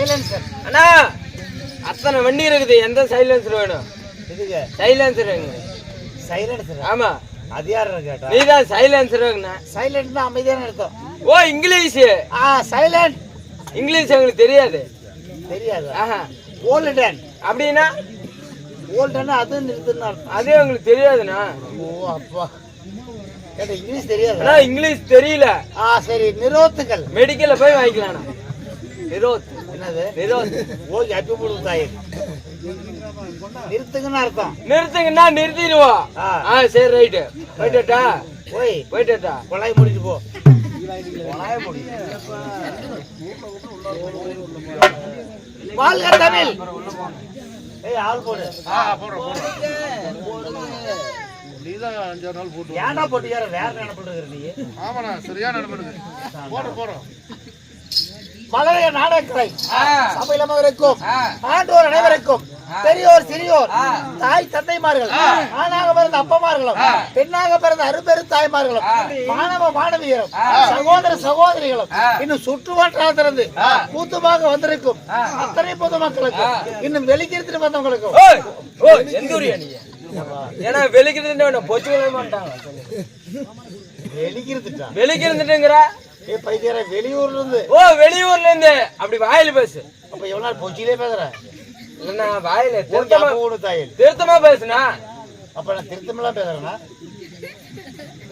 Silencer அண்ணா அத்தனை வண்டி இருக்குது. எந்த சைலன்சர் வேணும்? இதுக்கு சைலன்சர் சைலன்சர் ஆமா. அது யார் கேட்டா? நீ தான் சைலன்சர் சைலண்ட் தான் அமைதியான அர்த்தம். ஓ இங்கிலீஷ் ஆ சைலண்ட் இங்கிலீஷ் எங்களுக்கு தெரியாது. தெரியாது. ஆஹா. ஓல்டன் அப்படின்னா? ஓல்டன் அது நிறுத்துன்னு அதே உங்களுக்கு தெரியாதுண்ணா. ஓ அப்பா. இங்கிலீஷ் தெரியாது? இங்கிலீஷ் தெரியல. ஆ சரி. நிரோத்துக்கள். மெடிக்கல்ல போய் வாங்கிக்கலாம்ண்ணா நிரோத் என்னது? நிரோத் ஓ அப்பி போடு தாய். நிறுத்துங்கன்னு அர்த்தம். நிறுத்துங்கன்னா நிறுத்திடுவோம். ஆ. ஆ சரி ரைட்டு போயிட்டா ஓய். போயிட்டா கொலாய் முடிட்டு போ. கொலாய முடி. வாழ்க தமிழ். ஏய் ஆள் போடு. நீதான் அஞ்சாறு நாள் போட்டு ஏன்டா போட்டு யார வேற நினைப்பிட்டு இருக்கிற நீ? ஆமாண்ணா சரியான நடமெடுக்கு போடுறோம் போடுறோம் மலரைய நாடகக்கலை ஆ. சபையில மகருக்கும் ஆ. ஆண்டோர் அனைவருக்கும். பெரியோர் சிறியோர் தாய் தந்தைமார்கள் ஆணாக பிறந்த அப்பமார்களும் பெண்ணாக பிறந்த அருபெரு தாய்மார்களும் மாணவ மாணவியரும் சகோதர சகோதரிகளும் இன்னும் சுற்று வட்டாரத்திலிருந்து கூத்துமாக வந்திருக்கும். அத்தனை பொதுமக்களுக்கு இன்னும் வெளிக்கிருத்துட்டு வந்தவங்களுக்கும். ஏன்னா வெளிக்கிறது பொச்சு வெளிக்கிருத்துட்டா? வெளிக்கிறதுட்டுங்கிற ஏ பைத்தியர வெளியூர்ல இருந்து ஓ வெளியூர்ல இருந்து அப்படி வாயில பேசு. அப்ப எவ்வளவு நாள் பொச்சிலே பேசுற? இல்லைண்ணா வாயில திருத்தமா ஊடு தாயில். திருத்தமா பேசுனா அப்ப நான் திருத்தமெல்லாம் பேசுறேன்னா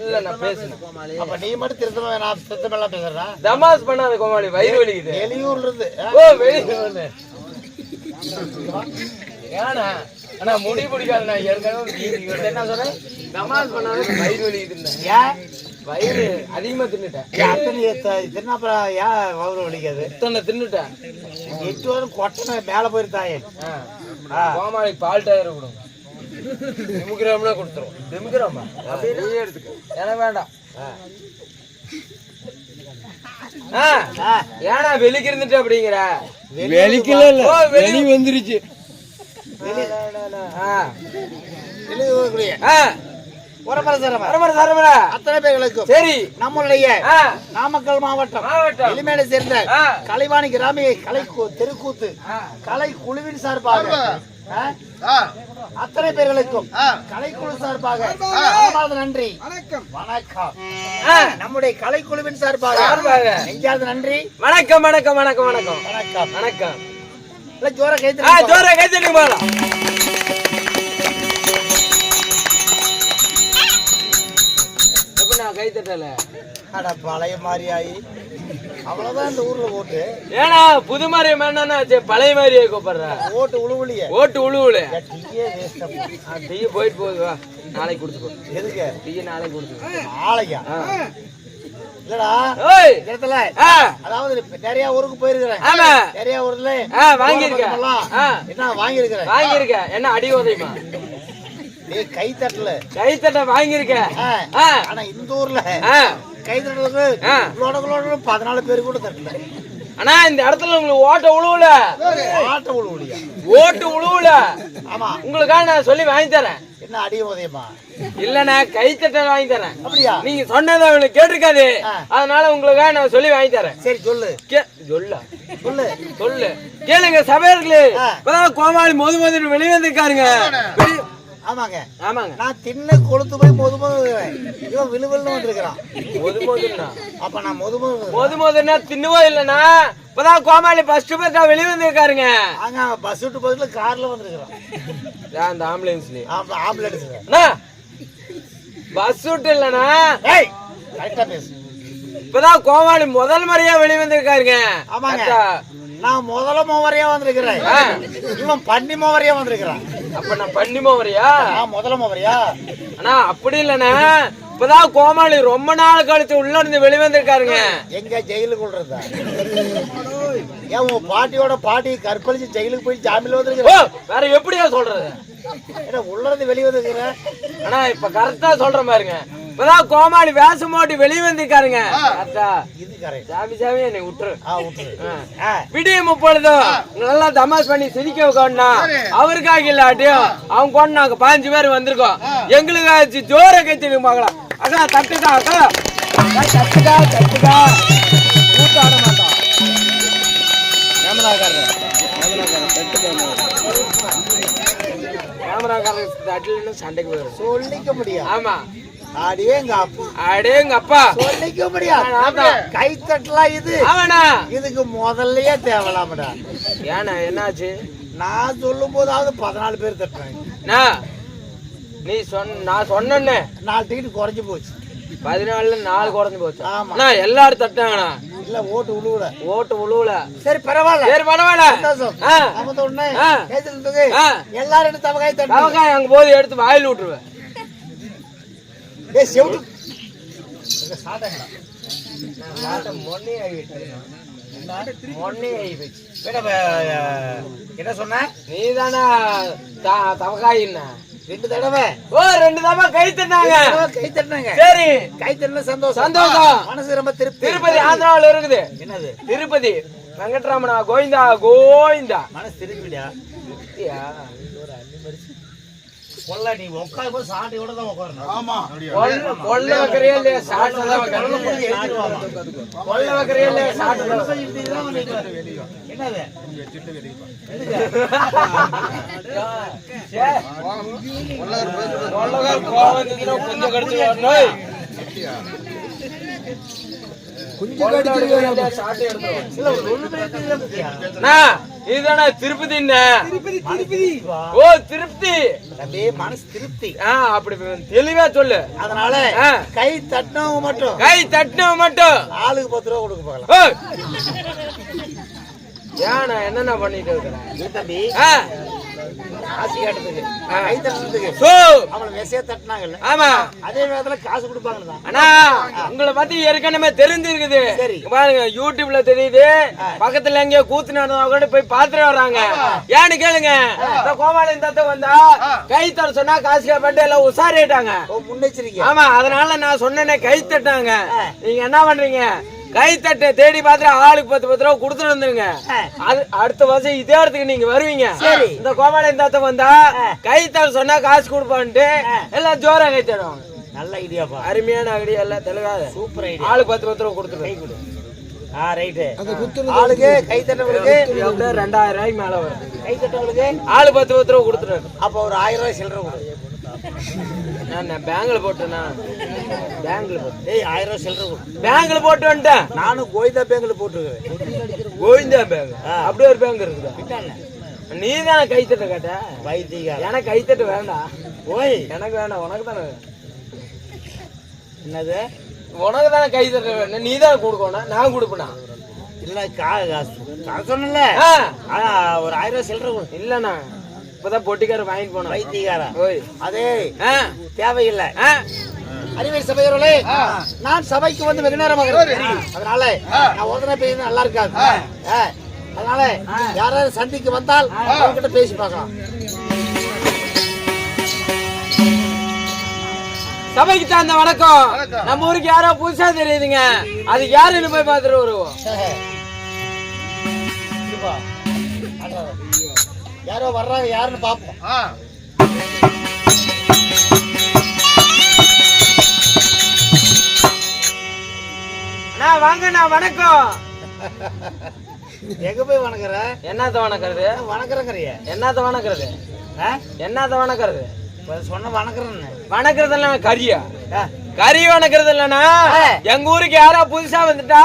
இல்ல நான் பேசுனேன் அப்ப நீ மட்டும் திருத்தமா நான் திருத்தமெல்லாம் பேசுறேன்னா தமாஸ் பண்ணாத கோமாளி வயிறு வலிக்குது. வெளியூர்ல இருந்து? ஓ வெளியூர்ல. ஏன்னா ஆனா முடி பிடிக்காதுண்ணா. ஏற்கனவே நீ இவர்ட்ட என்ன சொன்னேன்? தமாஸ் பண்ணாத வயிறு வலிக்குதுன்னு ஏன் வயிறு அதிகமா தின்னுட்டேன். அத்தனை த- திருநாப்பா ஏன் வவுறு வலிக்காது? இத்தனை தின்னுட்டேன். எட்டு வரும் கொட்டனை மேல. ஆ. கோமாளிக்கு பால் டயர் கொடுங்க. திமுகிராம்ல கொடுத்துரும். திமுகிராமா அப்படியே எடுத்துக்க. எனக்கு வேண்டாம். ஆ. ஆ, ஏன்னா வெளிக்கு இருந்துட்டு அப்படிங்கிற வெளியூர் ஓ, வெளி வந்துருச்சு. ஆ. அத்தனை பேர்களுக்கும். சரி. நம்மளுடைய. நாமக்கல் மாவட்டம் மாவட்டம். எளிமையில சேர்ந்த. கலைவாணி கிராமிய கலை தெருக்கூத்து. கலை குழுவின் சார்பாக அத்தனை பேர்களுக்கும். கலைக்குழு சார்பாக நன்றி. வணக்கம். ஆ. நம்முடைய கலைக்குழுவின் சார்பாக. நெஞ்சார்ந்த நன்றி. வணக்கம் வணக்கம் வணக்கம் வணக்கம். வணக்கம். வணக்கம். இல்ல ஜோர கைத்து ஜோரா கைத்தடி போலாம். தட்டல அட பழைய மாதிரி ஆகி அவ்வளவுதான் இந்த ஊர்ல ஓட்டு. ஏன்னா புது மாதிரி வேணா பழைய மாதிரியே கூப்பிடுற. ஓட்டு உழுவுலிய. ஓட்டு உழுவுல. டீயே வேஸ்ட் டீ போயிட்டு போகுது வா. நாளைக்கு கொடுத்துக்கோ எதுக்கு? டீ நாளைக்கு கொடுத்துக்கோ நாளைக்கா. இல்லடா ஓய் இடத்துல அதாவது நிறைய ஊருக்கு போயிருக்கிறேன். ஆமா. நிறைய ஊர்ல போறப்பெல்லாம் ஆ. என்ன வாங்கியிருக்கிறேன்? வாங்கியிருக்கேன். என்ன அடி உதையுமா? நீ கை தட்டல. கை தட்ட ஆனா இந்த ஊர்ல கை தட்டலுக்கு பதினாலு பேர் கூட தட்டல. அண்ணா இந்த இடத்துல உங்களுக்கு ஓட்ட உழுவுல? ஆட்ட உழுவுலியா? ஓட்டு உழுவுல? ஆமா. உங்களுக்காக நான் சொல்லி வாங்கி தரேன். என்ன அடிய உதயமா? இல்லண்ணா கை தட்ட வாங்கி தரேன். அப்படியா? நீங்க சொன்னதை அவனுக்கு கேட்டிருக்காது. அதனால உங்களுக்காக நான் சொல்லி வாங்கி தரேன். சரி சொல்லு. கே சொல்ல. சொல்லு. சொல்லு. கேளுங்க சபையர்களே. இப்பதான் கோமாளி மோது மோதுன்னு வெளியே வந்திருக்காருங்க. ஆமாங்க. ஆமாங்க. நான் தின்ன கொளுத்து போய் மொது மொது இவன் விழுவில்னு வந்திருக்கிறான். மோது மோதுன்னா அப்ப நான் மொது மொது மோது மோதுன்னா தின்னுவோ இல்லைண்ணா இப்பதான் கோமாளி ஃபர்ஸ்ட் ஃபர்ஸ்டா வெளியே வந்திருக்காருங்க. அங்க பஸ் விட்டு பதில் கார்ல வந்திருக்கிறான். அந்த ஆம்புலன்ஸ்லயே ஆமா ஆம்புலன்ஸ் பஸ் விட்டு ஏய் கரெக்டா பேசு. இப்பதான் கோமாளி முதல் முறையா வெளியே வந்திருக்காருங்க ஆமாங்க. நான் முதல்ல மோவரையா வந்திருக்கிறேன். இவன் பண்ணி மோவரையா வந்திருக்கிறான். அப்ப நான் பண்ணி மோவரையா? நான் முதல்ல மோவரையா? அண்ணா அப்படி இல்லண்ணா. இப்பதான் கோமாளி ரொம்ப நாள் கழிச்சு உள்ள இருந்து வெளியே வந்திருக்காருங்க எங்க ஜெயிலுக்கு விடுறதா? ஏன் உன் பாட்டியோட பாட்டி கற்பழிச்சு ஜெயிலுக்கு போய் ஜாமீன்ல ஓ வந்திருக்கிறேன் வேற எப்படியா சொல்றது? என்ன உள்ள இருந்து வெளியே வந்திருக்கிறேன் அண்ணா இப்ப கரெக்டா சொல்றேன் பாருங்க. இப்பதான் கோமாளி வேஷம் போட்டு வெளியே வந்திருக்காருங்க. சாமி சாமி என்னை விட்டுரு. ஆ விட்டுரு. ஆ. ஆ. விடிய முப்பொழுதும் நல்லா தமாஷ் பண்ணி சிரிக்க வைக்கணும்னா அவருக்காக இல்லாட்டியும் அவங்க கொண்டு நாங்க பாஞ்சு பேர் வந்திருக்கோம். எங்களுக்காச்சு ஜோர கைத்தடி பார்க்கலாம். அக்கா தட்டுக்கா அக்கா. அக்கா, தட்டுக்கா தட்டுக்கா. கூத்தாட மாட்டோம் ஏமனாக்கா கேமராக்காரர். கேமராக்காரர் தட்டு கேமராக்காரர். தட்டுலன்னு சண்டைக்கு போயிடும் சொல்லிக்க முடியாது. ஆமா. அடியே எங்க அப்பா. அடே எங்க அப்பா. சொல்லிக்க முடியாது. கை தட்டலாம் இது. ஆமாண்ணா. இதுக்கு முதல்லயே தேவலாமடா. ஏண்ணா என்னாச்சு? நான் சொல்லும் போதாவது பதினாலு பேர் தட்டுறாங்க. நீ சொன்ன நான் சொன்னேன்னே. நாலு டிக்கெட் குறைஞ்சு போச்சு. பதினாலுல நாலு குறைஞ்சு போச்சு. ஆமா. எல்லாரும் தட்டாங்கண்ணா இல்ல ஓட்டு உழுவுல. ஓட்டு உழுவுல. சரி பரவாயில்ல. சரி பரவாயில்ல. சந்தோஷம். நம்ம ஆ. எல்லாரும் எடுத்து தவ கை தட்டு அவக்காய் அங்க போது எடுத்து வாயில் விட்டுருவேன். ஏ செவுட்டு என்ன சொன்ன நீ தானே தவக்காயின்னா ரெண்டு தடவை. ஓ ரெண்டு தப்பா கை தட்டாங்க கை தட்டினாங்க. சரி. கை தட்டின சந்தோஷம். சந்தோஷம். மனசு ரொம்ப திருப்தி. திருப்பதி ஆந்திராவில் இருக்குது. என்னது? திருப்பதி. வெங்கட்ராமனா கோவிந்தா கோவிந்தா. மனசு திருப்பிடா? கொல்ல நீ உட்காரும் போது சாண்டியோட தான் உட்காரணும். ஆமா. கொல்ல கொல்ல வைக்கிறியா இல்லையா? சாப்பிட்டு தான் வைக்கிறேன். கொல்ல வைக்கிறியா? இல்லையா? சாப்பிட்டு தான் வைக்கிறேன். என்னது? சே, கொல்லக்கார கோவம் வந்துச்சுன்னா கொஞ்சம் கடிச்சு இதுதானே திருப்பதிண்ணே. ஓ திருப்தி. தம்பி மனசு திருப்தி. ஆ அப்படி தெளிவா சொல்லு. அதனால. கை தட்டினவங்க மட்டும். கை தட்டினவன் மட்டும். ஆளுக்கு பத்து ரூபா கொடுக்க போகலாம். ஏன் நான் என்னென்ன பண்ணிட்டு இருக்கிறேன்? தம்பி. காசு கேட்டதுக்கு. கை அவளை மெசேஜ் தட்டினாங்கல்ல. ஆமா. அதே நேரத்துல காசு கொடுப்பாங்கன்னு தான். அண்ணா உங்களை பத்தி ஏற்கனவே தெரிஞ்சிருக்குது. பாருங்க யூடியூப்ல தெரியுது. பக்கத்துல எங்கேயோ கூத்து நடந்தா கூட போய் பாத்துட்டு வர்றாங்க. ஏன்னு கேளுங்க. இந்த கோமாளி தத்த வந்தா கை தர சொன்னா காசு கேப்பட்டு எல்லாம் உசாரிட்டாங்க ஓ முன்னெச்சரிக்கை. ஆமா அதனால நான் சொன்னேனே கை தட்டாங்க நீங்க என்ன பண்றீங்க? கை தட்டை தேடி பார்த்து ஆளுக்கு பத்து பத்து ரூபா கொடுத்துட்டு வந்துருங்க. அது அடுத்த வருஷம் இதே இடத்துக்கு நீங்க வருவீங்க. சரி. இந்த கோமாளி தாத்த வந்தா கை தர சொன்னா காசு கொடுப்பான்ட்டு எல்லாம் ஜோரா கை தருவாங்க நல்ல ஐடியாப்பா அருமையான ஐடியா எல்லாம் தெளிவாத சூப்பர் ஐடியா ஆளுக்கு பத்து பத்து ரூபா கொடுத்துருங்க ஆ ரைட்டு ஆளுக்கு கை தட்டவங்களுக்கு அப்படியே ரெண்டாயிரம் ரூபாய்க்கு மேல வரும். கை தட்டவங்களுக்கு ஆளு பத்து பத்து ரூபா கொடுத்துருங்க அப்ப ஒரு ஆயிரம் ரூபாய் சில்லறை கொடு. நான் பேங்க்ல போட்டேனா? பேங்க்ல ஏய் ஆயிரம் ரூபாய் சில்லறை பேங்க்ல போட்டு வந்துட்டேன். நானும் கோவிந்தா பேங்க்ல போட்டுருக்கேன் கோவிந்தா பேங்க். அப்படியே ஒரு பேங்க் இருக்குதா? நீ தானே கைத்தட்ட கேட்ட? வைத்தியகார எனக்கு கைத்தட்டு வேண்டாம். ஓய். எனக்கு வேண்டாம் உனக்கு தானே. என்னது? உனக்கு தானே கைத்தட்ட வேணும். நீ தானே கொடுக்கணும் நான் கொடுப்பேனா? இல்ல கா காசு காசு சொன்னல ஒரு ஆயிரம் ரூபாய் சில்லறை கொடு. இல்லண்ணா இப்பதான் பொட்டிக்காரர் வாங்கிட்டு போனேன். வைத்தியகாரா ஓய். அதே ஆ, தேவையில்லை. அறிவை சபையோர்களே நான் சபைக்கு வந்து வெகு நேரமாக. அதனால நான் உடனே பேசினா நல்லா இருக்காது. அதனால யாராவது சந்திக்கு வந்தால் அவங்ககிட்ட பேசி பார்க்கலாம். சபைக்கு தகுந்த வணக்கம். நம்ம ஊருக்கு யாரோ புதுசா தெரியுதுங்க. அது யாருன்னு போய் பார்த்துட்டு வருவோம். யாரோ வர்றாங்க யாருன்னு பார்ப்போம். ஆ அண்ணா வாங்கண்ணா வணக்கம். எங்க போய் வணங்குற என்னத்த வணக்கிறது? வணங்குறங்கிறிய என்னத்த வணக்கிறது? என்னத்த வணக்கிறது? சொன்ன வணங்குறேன்னு வணக்கறதெல்லாம் கரியா ஆ, கறி வணக்கறது இல்லனா எங்க ஊருக்கு யாரோ புதுசா வந்துட்டா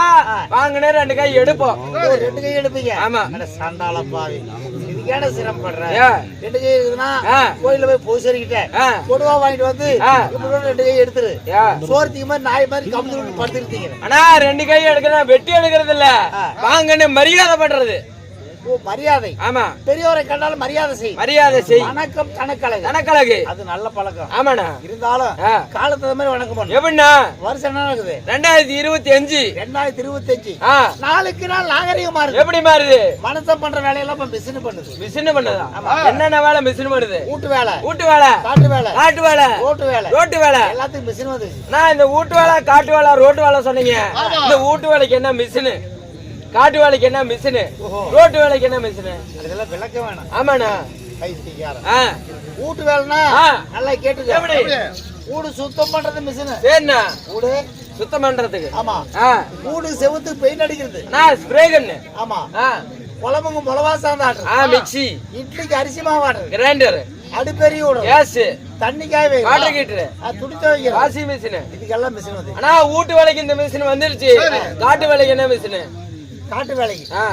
வாங்கினே ரெண்டு கை எடுப்போம். ரெண்டு கை எடுப்பீங்க. ஆமா. சண்டால பாவி. இதுக்கேட சிரமப்படுற ஏ. ரெண்டு கை இருக்குதுன்னா ஆ. கோயில்ல போய் பூசரிக்கிட்ட ஆ. கொடுவா வாங்கிட்டு வந்து ரெண்டு கை எடுத்துரு. சோர்த்திக்கு மாதிரி நாய் மாதிரி விட்டு படுத்துருத்தீங்க அண்ணா ரெண்டு கை எடுக்கிறேன். வெட்டி எடுக்கிறது இல்ல வாங்கன்னு மரியாதை பண்றது. மரியாதை. ஆமா. பெரியவரை கண்டாலும் மரியாதை செய். மரியாதை செய். வணக்கம் கணக்கழகு கணக்கழகு அது நல்ல பழக்கம். ஆமாண்ணா. இருந்தாலும் ஆ. காலத்துக்கு மாதிரி வணக்கம் பண்ணணும் எப்படின்னா வருஷம் என்ன நடக்குது? ரெண்டாயிரத்தி இருபத்தி அஞ்சு. ரெண்டாயிரத்தி இருபத்தஞ்சு ஆ. நாளுக்கு நாள் நாகரிகமா இருக்கு. எப்படி மாறுது? மனுஷன் பண்ற வேலையெல்லாம் இப்ப மிஷின் பண்ணுது. மிஷின் பண்ணுதா? என்னென்ன வேலை மிஷின் பண்ணுது? வீட்டு வேலை. வீட்டு வேலை. காட்டு வேலை. காட்டு வேலை. ரோட்டு வேலை. ரோட்டு வேலை. எல்லாத்துக்கும் மிஷின் வந்துச்சு நான் இந்த வீட்டு வேலை காட்டு வேலை ரோட்டு வேலை சொன்னீங்க. இந்த வீட்டு வேலைக்கு என்ன மிஷினு காட்டு வேலைக்கு என்ன மிஷினு ரோட்டு வேலைக்கு என்ன மிஷினு அதெல்லாம் விளக்க வேணாம். ஆமாண்ணா. வீட்டு வேலைன்னா ஆ. நல்லா கேட்டுக்க. வீடு சுத்தம் பண்றது மிஷின் சரிண்ணா. வீடு சுத்தம் பண்றதுக்கு. ஆமா. வீடு செவுத்துக்கு பெயிண்ட் அடிக்கிறது. நான் ஸ்ப்ரே கண்ணு ஆமா. ஆ. குழம்புக்கு மிளவா சார்ந்த ஆட்டு ஆ மிக்ஸி இட்லிக்கு அரிசி மாவு ஆட்டு கிரைண்டர் அடுப்பெரிய விடும் கேஸ். தண்ணி காய வாட்டர் வைக்கலாம் ஹீட்டர் துணி துவைக்கிறோம் வாஷிங் மிஷின் இதுக்கெல்லாம் மிஷின் வந்து. ஆனா வீட்டு வேலைக்கு இந்த மிஷின் வந்துருச்சு. காட்டு வேலைக்கு என்ன மிஷின் காட்டு வேலைக்கு. ஆ.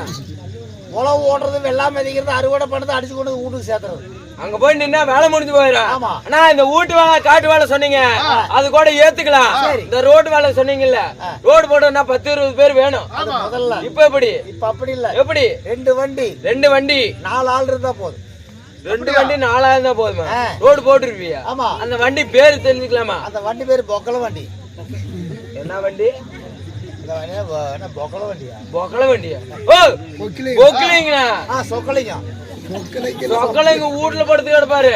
உழவு ஓடுறது வெள்ளாமை மிதிக்கிறது அறுவடை பண்ணது அடிச்சு கொண்டு வீட்டுக்கு சேர்த்துறது. அங்க போய் நின்னா வேலை முடிஞ்சு போயிடும். ஆமா. ஆனா இந்த வீட்டு வேலை காட்டு வேலை சொன்னீங்க. அது கூட ஏத்துக்கலாம். இந்த ரோடு வேலை சொன்னீங்கல்ல ரோடு போடணும்னா பத்து இருபது பேர் வேணும். அது முதல்ல. இப்ப எப்படி? இப்ப அப்படி இல்ல. எப்படி? ரெண்டு வண்டி. ரெண்டு வண்டி. நாலு ஆள் இருந்தா போதும். ரெண்டு வண்டி நாலாயிரம் தான் போதுமா. ரோடு போட்டுருப்பியா ஆமா. அந்த வண்டி பேரு தெரிஞ்சுக்கலாமா? அந்த வண்டி பேரு பொக்கல வண்டி. என்ன வண்டி? பொக்கல வண்டியா ஓ பொக்கலிங்கண்ணா ஆ சொக்கலிங்கம் சொக்கல எங்க வீட்டுல படுத்து கிடப்பாரு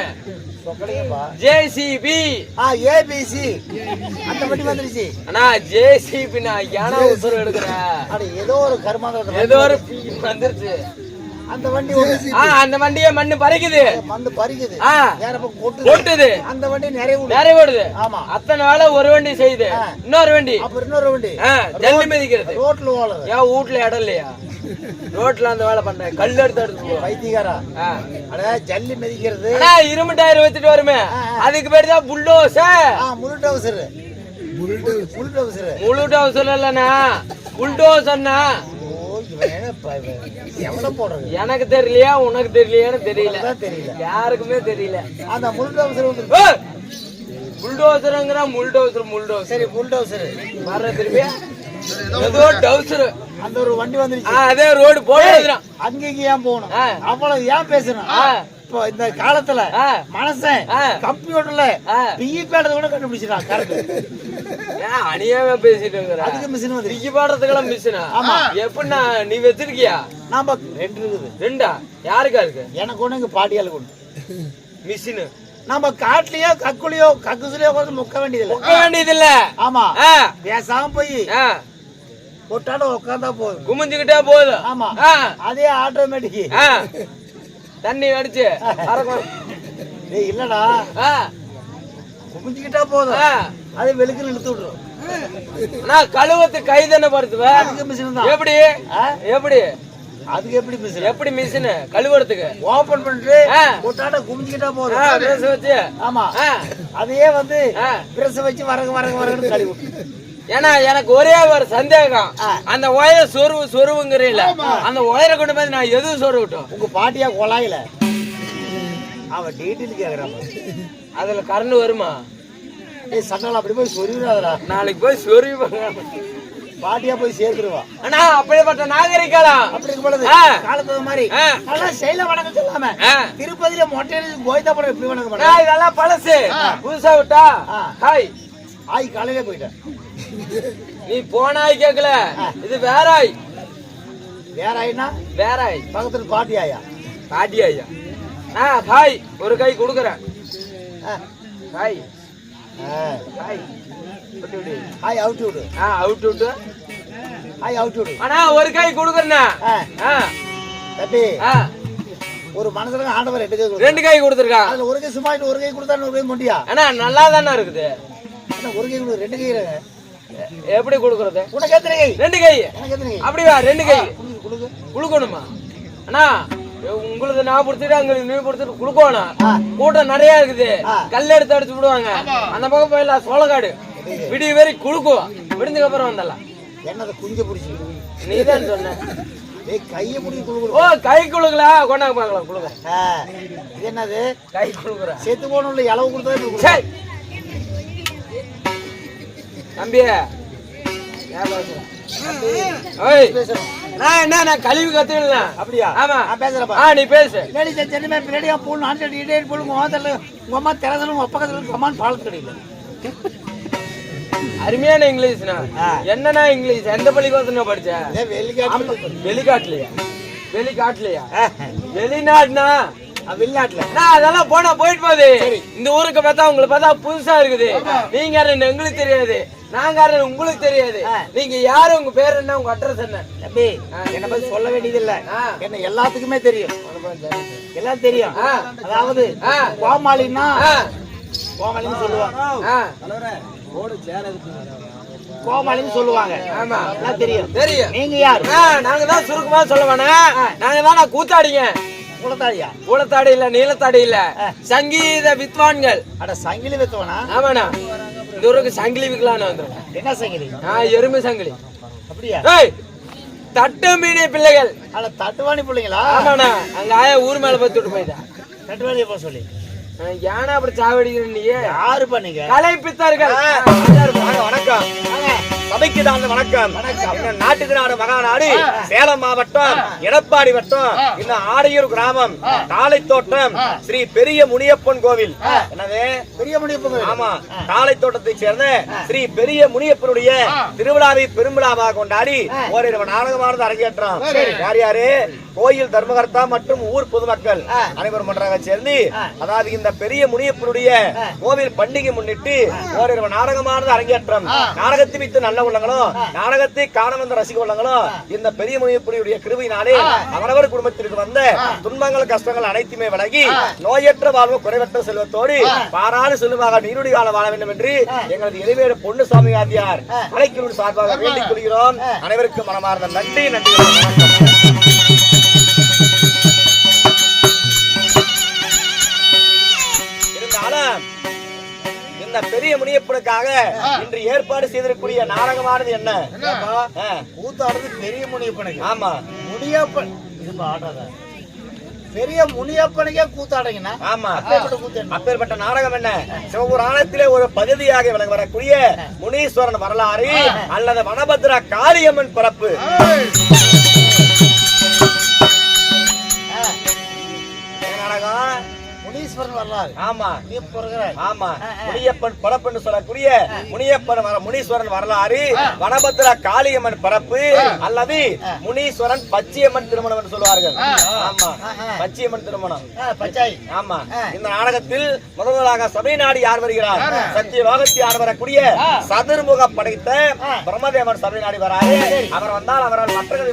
சொக்கலிங்கப்பா ஜேசிபி ஆ ஏபிசி அந்த வண்டி வந்துருச்சு அண்ணா ஜேசிபி நான் ஏனா உசுரம் எடுக்கிறேன் அட ஏதோ ஒரு கருமாந்திர ஏதோ ஒரு வந்துருச்சு அந்த வண்டி அந்த வண்டிய மண்ணு பறிக்குது. மண்ணு பறிக்குது. கொட்டுது கொட்டுது அந்த வண்டி நிறைய விடும் நிறைய ஓடுது. ஆமா. அத்தனை வேலை ஒரு வண்டி செய்யுது. இன்னொரு வண்டி. அப்புறம் இன்னொரு வண்டி. ஜல்லி மிதிக்கிறது. ரோட்ல ஓடுறது. ஏன் வீட்டுல இடம் இல்லையா? ரோட்ல அந்த வேலை பண்றேன். கல் எடுத்து எடுத்து ஆ. அட ஜல்லி மிதிக்கிறது. இரும்பு டயர் வச்சுட்டு வருமே. அதுக்கு பேர் தான் புல்டோசர். ஆ முழு டவுசர் முழு டவுசர் முழு டவுசர் இல்லண்ணா. புல்டோசர்னா எனக்கு தெரியலையா? உனக்கு தெரியலையான்னு தெரியல. தெரியல. யாருக்குமே தெரியல. அந்த முழு டவுசர் வந்து! புல்டோசருங்கிற முல்டோசர் முல்டோசர் சரி முழு டவுசர் வர்ற திருப்பி. ஏதோ டவுசர் அந்த ஒரு வண்டி வந்துருச்சு. அதே ரோடு போடுறான் அங்கேயும் ஏன் போகணும். அவ்வளவு ஏன் பேசணும்? இப்போ இந்த காலத்துல. மனசன். கம்ப்யூட்டர்ல. பிஇ பேடத்தை கூட கண்டுபிடிச்சிட்டான் கரெக்ட் அநியாயமா பேசிட்டு இருக்கிற. அதுக்கு மிஷின் வந்து. திக்கி பாடுறதுக்கெல்லாம் மிஷினா ஆமா. எப்படின்னா நீ வச்சிருக்கியா? நாம ரெண்டு இருக்குது. ரெண்டா? யாருக்கா இருக்கு? எனக்கு ஒண்ணு எங்க பாட்டியாளுக்கு ஒண்ணு. மிஷினு நம்ம காட்டுலயோ கக்குலையோ கக்குசுலையோ உட்காந்து முக்க வேண்டியதில்லை. முக்க வேண்டியது இல்ல ஆமா பேசாம போய் ஆ, ஒட்டாட உட்காந்தா போதும். குமிஞ்சுக்கிட்டே போதும். ஆமா. அதே ஆட்டோமேட்டிக். தண்ணி அடிச்சு. டேய் இல்லடா. குமிஞ்சுக்கிட்டா போதும். அது வெளுக்குன்னு இழுத்து விட்டுரும். நான் கழுவத்து கை தானே படுத்துவ? அதுக்கு மிஷின் தான். எப்படி? எப்படி? அதுக்கு எப்படி மிஷின் எப்படி மிஷின் கழுவுறதுக்கு. ஓபன் பண்ணிட்டு ஆ. ஒட்டாட குமிஞ்சுக்கிட்டா போதும். பிரஷ் வச்சு ஆமா அதையே வந்து. பிரஸ் வச்சு வரகு வரகு வரகுன்னு கழுவி. ஏன்னா எனக்கு ஒரே ஒரு சந்தேகம். அந்த ஒயரை சொருவு சொருவுங்கிறீல்ல அந்த ஒயரை கொண்டு போய் நான் எதுவும் சொருவிட்டோம் உங்க பாட்டியா குழாயில அவன் டீட்டெயில் கேக்குறான். அதுல கரண்ட் வருமா? ஏய் சண்டால அப்படி போய் சொருவிடாதடா. நாளைக்கு போய் சொருவி. பாட்டியா போய் சேர்த்துருவா. அண்ணா அப்படிப்பட்ட நாகரிக்கலாம் அப்படி ஆ. காலத்துக்கு மாதிரி. நல்லா செயல வணக்கம் சொல்லாம. திருப்பதியில மொட்டை அடிச்சு கோயந்தா படம் எப்படி வணக்கம் இதெல்லாம் பழசு. புதுசா விட்டா. ஹாய். ஆய் காலையில போயிட்டேன். நீ போனாய் கேக்கல. இது வேறாய். வேற ஆயினா வேறாய். பக்கத்துல பாட்டி ஆயா பாட்டி ஐயா ஆ ஹாய். ஒரு கை கொடுக்குறேன். ஆ. ஹாய். ஆ. ஹாய். விடு. ஆய் அவுட் விடு. ஆ அவுட் விட்டு. ஆய் அவுட் விடு. அண்ணா ஒரு கை கொடுக்குறேண்ணா. ஆ. தம்பி ஆ. ஒரு மனசுல ஆண்டவர் ரெண்டு கை. ரெண்டு கை கொடுத்துருக்கான் அதுல ஒரு கை சும்மா ஒரு கை கொடுத்தாரு ஒரு கை முடியா அண்ணா நல்லா தானே இருக்குது ஒரு கை கொடு ரெண்டு கை எப்படி கொடுக்கறது? உனக்கு எத்தனை கை? ரெண்டு கை. எனக்கு எத்தனை கை? அப்படியா? ரெண்டு கை. குடுக்கு, குடுக்கு. குளுக்கணுமா அண்ணா உங்களுக்கு நான் கொடுத்துட்டு அங்களுக்கு நீ கொடுத்துட்டு குளுக்கணும் கூட்டம் நிறைய இருக்குது. கல் எடுத்து அடிச்சு விடுவாங்க. அந்த பக்கம் போயிடலாம். சோளக்காடு. விடிய வரை குளுக்கும் விடுந்ததுக்கு அப்புறம் வந்தலாம் என்னதை குஞ்ச பிடிச்சி நீ தான் சொன்ன. ஏய் கையை பிடிச்சி குடு ஓ கை குளுக்கல கொண்டாங்க பார்க்கலாம் இது என்னது? கை குளுக்குற செத்து போகணும்ல இளவு கொடுத்தா தம்பி. நான் என்ன நான் கழுவி கத்துக்கலாம் அப்படியா? ஆமா. நான் பேசுறப்பா ஆ நீ பேசு. அண்ட் ஜென்டில்மேன் பின்னாடியா போகணும் ஆண்கள் இடையே போகணும் உங்க அம்மா திறசலும் உங்க பக்கத்துல கமான் பால் கிடையாது அருமையான இங்கிலீஷ்னா ஆ. என்னன்னா இங்கிலீஷ்? எந்த பள்ளிக்கூடத்துல படிச்ச? ஏன் வெளிக்காட்டு வெளிக்காட்டுலயா வெளிக்காட்டுலயா வெளிநாடுனா வெளிநாட்டுல. நான் அதெல்லாம் போனா போயிட்டு போகுது. இந்த ஊருக்கு பார்த்தா உங்களுக்கு பார்த்தா புதுசா இருக்குது. நீங்க எங்களுக்கு தெரியாது. நாங்க யாருன்னு உங்களுக்கு தெரியாது. நீங்க யாரு உங்க பேர் என்ன உங்க அட்ரஸ் என்ன? தம்பி என்ன பத்தி சொல்ல வேண்டியதில்ல. ஆ. என்ன எல்லாத்துக்குமே தெரியும். எல்லாம் தெரியும். அதாவது. கோமாளின்னா கோமாளின்னு சொல்லுவாங்க. கோமாளின்னு சொல்லுவாங்க. ஆமா. எல்லாம் தெரியும். தெரியும். நீங்க யாரு? நாங்க தான் சுருக்கமா சொல்ல வேணாம் நாங்க தான் நான் கூத்தாடிங்க. குலத்தாடியா? கூலத்தாடி இல்ல நீலத்தாடி இல்ல. சங்கீத வித்வான்கள். அட சங்கிலி வைத்தவனா ஆமாண்ணா. இந்த ஊருக்கு சங்கிலி விற்கலான்னு வந்துருக்கேன் என்ன சங்கிலி? நான் எருமை சங்கிலி. அப்படியா? ஏய் தட்டு மீனே பிள்ளைகள். அட தட்டுவாணி பிள்ளைங்களா? ஆமாண்ணா அங்க ஆயா ஊர் மேல பத்துட்டு போயிட்டா. தட்டுவாணியை போக சொல்லி. ஏன்னா அப்படி சாவடிக்கிற நீ யாரு பண்ணீங்க கலை பித்தார்கள். வாங்க, வணக்கம். சபைக்கு தான் வணக்கம். நாட்டுக்கு நாடு மகாநாடு சேலம் மாவட்டம் எடப்பாடி வட்டம் இந்த ஆடையூர் கிராமம் காலை தோட்டம் ஸ்ரீ பெரிய முனியப்பன் கோவில் என்னது? பெரிய முடிவு ஆமா காலை தோட்டத்தை சேர்ந்த ஸ்ரீ பெரிய முனியப்பனுடைய திருவிழாவை பெருவிழாவாக கொண்டாடி ஓரிரவு நாடகமானது அரங்கேற்றம். யார் யாரு? கோயில் தர்மகர்த்தா மற்றும் ஊர் பொதுமக்கள் அனைவரும் ஒன்றாக சேர்ந்து அதாவது இந்த பெரிய முனியப்பனுடைய கோவில் பண்டிகை முன்னிட்டு ஓரிரவு நாடகமானது அரங்கேற்றம். நாடகத்தை வைத்து நல்ல உள்ளங்களும் நாடகத்தை காண வந்த ரசிக உள்ளங்களும் இந்த பெரிய முனியப்பனுடைய கிருபையினாலே அவரவர் குடும்பத்திற்கு வந்த துன்பங்கள் கஷ்டங்கள் அனைத்துமே விலகி நோயற்ற வாழ்வு குறைவற்ற செல்வத்தோடு பாராடு செல்வமாக நீருடி கால வாழ வேண்டும் என்று எங்களது இறைவேறு பொன்னுசாமி ஆதியார் அழைக்கிறோம் சார்பாக வேண்டிக் கொள்கிறோம். அனைவருக்கும் மனமார்ந்த நன்றி நன்றி. இந்த பெரிய முனியப்பனுக்காக இன்று ஏற்பாடு செய்திருக்கக்கூடிய நாடகமானது என்ன? கூத்தாடுறது பெரிய முனியப்பனுக்கு. ஆமா. முனியப்பன் இது ஆடாத பெரிய முனியப்பனுக்கே கூத்தாடுங்கன்னா ஆமா. அப்பேற்பட்ட நாடகம் என்ன? சிவபுராணத்திலே ஒரு பகுதியாக விளங்க வரக்கூடிய முனீஸ்வரன் வரலாறு அல்லது வனபத்ரா காளியம்மன் என்ன நாடகம்? முனீஸ்வரன் வரலாறு. ஆமா. நீ பிறகுறாய் ஆமா. முனியப்பன் பிறப்புன்னு சொல்லக்கூடிய முனியப்பன் வர முனீஸ்வரன் வரலாறு வனபத்ரா காளியம்மன் பிறப்பு அல்லது முனீஸ்வரன் பச்சையம்மன் திருமணம் என்று சொல்வார்கள். ஆமா. பச்சையம்மன் திருமணம். பச்சாய். ஆமா. இந்த நாடகத்தில் முதல் முதலாக சபை நாடு யார் வருகிறார்? சத்திய லோகத்தில் யார் வரக்கூடிய சதுர்முக படைத்த பிரம்மதேவன் சபை நாடி வராரு அவர் வந்தால் அவரால் மற்ற கதை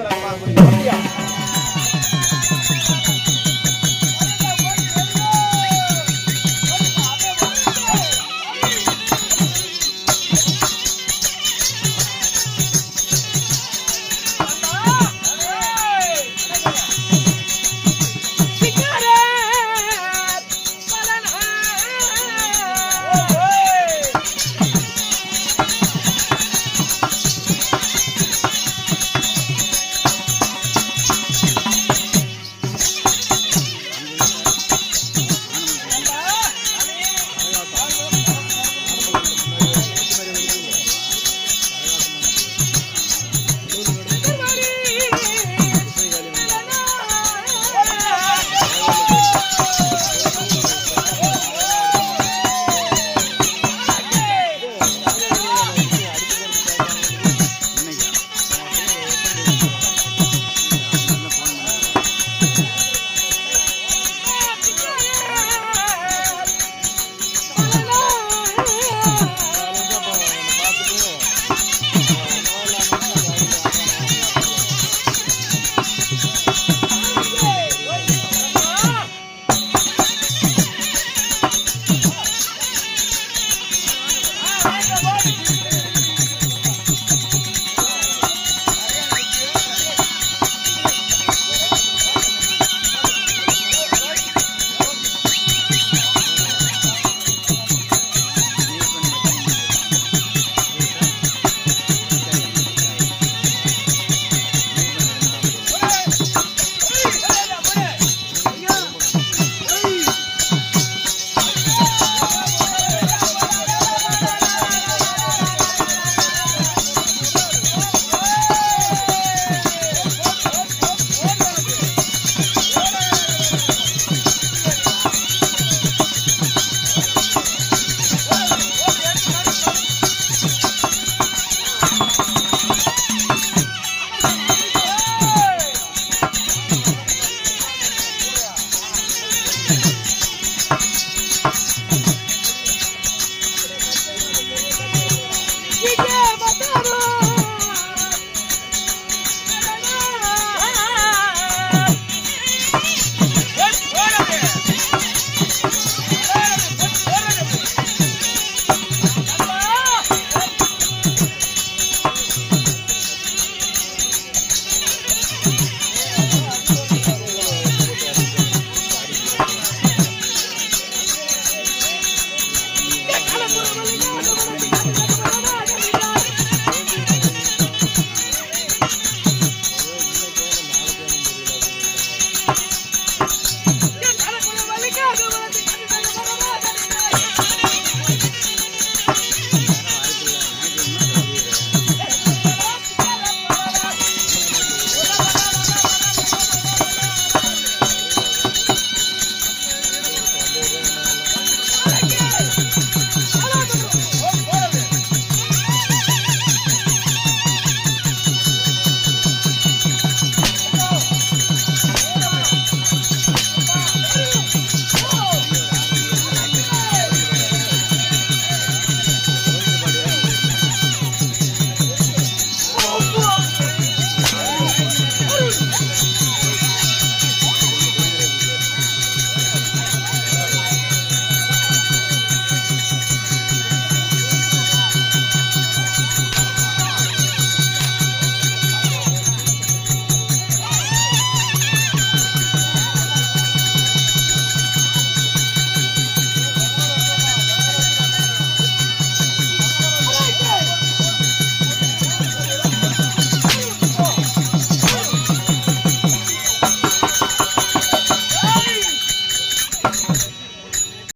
Doom.